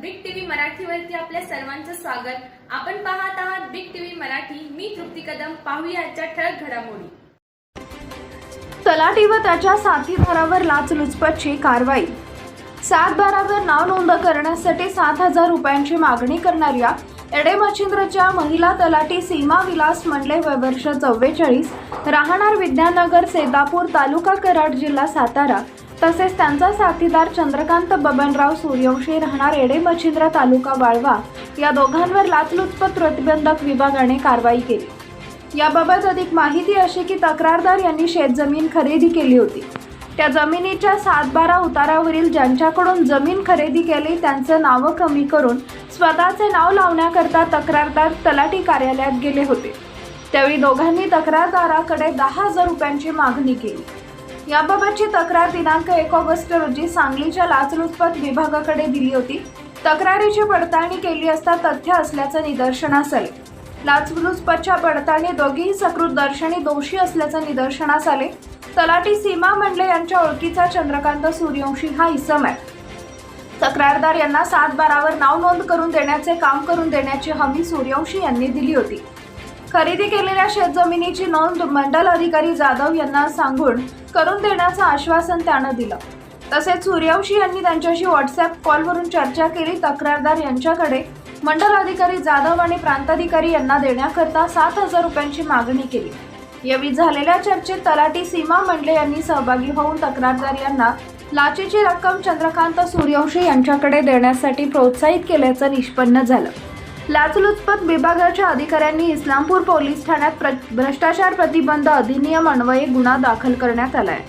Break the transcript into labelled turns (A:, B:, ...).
A: Big TV मराठीवरती आपल्या सर्वांचं स्वागत. आपण पाहत आहात बिग टीव्ही मराठी. मी तृप्ती कदम. पाहूया आजच्या ठळक घडामोडी.
B: तलाठी व त्याच्या साथीदारावर लाचलुचपतची कारवाई. सात बारावर नाव नोंद करण्यासाठी सात हजार रुपयांची मागणी करणाऱ्या एडे मच्छिंद्रच्या महिला तलाठी सीमा विलास मंडले वय वर्ष चव्वेचाळीस राहणार विद्यानगर सेदापूर तालुका कराड जिल्हा सातारा तसेच त्यांचा साथीदार चंद्रकांत बबनराव सूर्यवंशी राहणार एडे मच्छिंद्र तालुका वाळवा या दोघांवर लाचलुचपत प्रतिबंधक विभागाने कारवाई केली. याबाबत अधिक माहिती अशी की तक्रारदार यांनी शेतजमीन खरेदी केली होती. त्या जमिनीच्या सात बारा उतारावरील ज्यांच्याकडून जमीन खरेदी केली त्यांचं नावं कमी करून स्वतःचे नाव लावण्याकरता तक्रारदार तलाठी कार्यालयात गेले होते. त्यावेळी दोघांनी तक्रारदाराकडे दहा हजार रुपयांची मागणी केली. याबाबतची तक्रार दिनांक एक ऑगस्ट रोजी सांगलीच्या लाचलुचपत विभागाकडे दिली होती. तक्रारीची पडताळणी केली असता तथ्य असल्याचं निदर्शनास आले. लाचलुचपतच्या पडताळणी दोघेही सकृत दर्शनी दोषी असल्याचं निदर्शनास आले. तलाठी सीमा मंडले यांच्या ओळखीचा चंद्रकांत सूर्यवंशी हा इसम आहे. तक्रारदार यांना सात बारावर नाव नोंद करून देण्याचे काम करून देण्याची हमी सूर्यवंशी यांनी दिली होती. खरेदी केलेल्या शेतजमिनीची नोंद मंडल अधिकारी जाधव यांना सांगून करून देण्याचं आश्वासन त्यानं दिलं. तसेच सूर्यवंशी यांनी त्यांच्याशी व्हॉट्सअप कॉलवरून चर्चा केली. तक्रारदार यांच्याकडे मंडल अधिकारी जाधव आणि प्रांताधिकारी यांना देण्याकरता सात हजार रुपयांची मागणी केली. यावेळी झालेल्या चर्चेत तलाठी सीमा मंडले यांनी सहभागी होऊन तक्रारदार यांना लाचेची रक्कम चंद्रकांत सूर्यवंशी यांच्याकडे देण्यासाठी प्रोत्साहित केल्याचं निष्पन्न झालं. लाचलुचपत विभागाच्या अधिकाऱ्यांनी इस्लामपूर पोलीस ठाण्यात प्र- भ्रष्टाचार प्रतिबंध अधिनियम अन्वये गुन्हा दाखल करण्यात आलाय.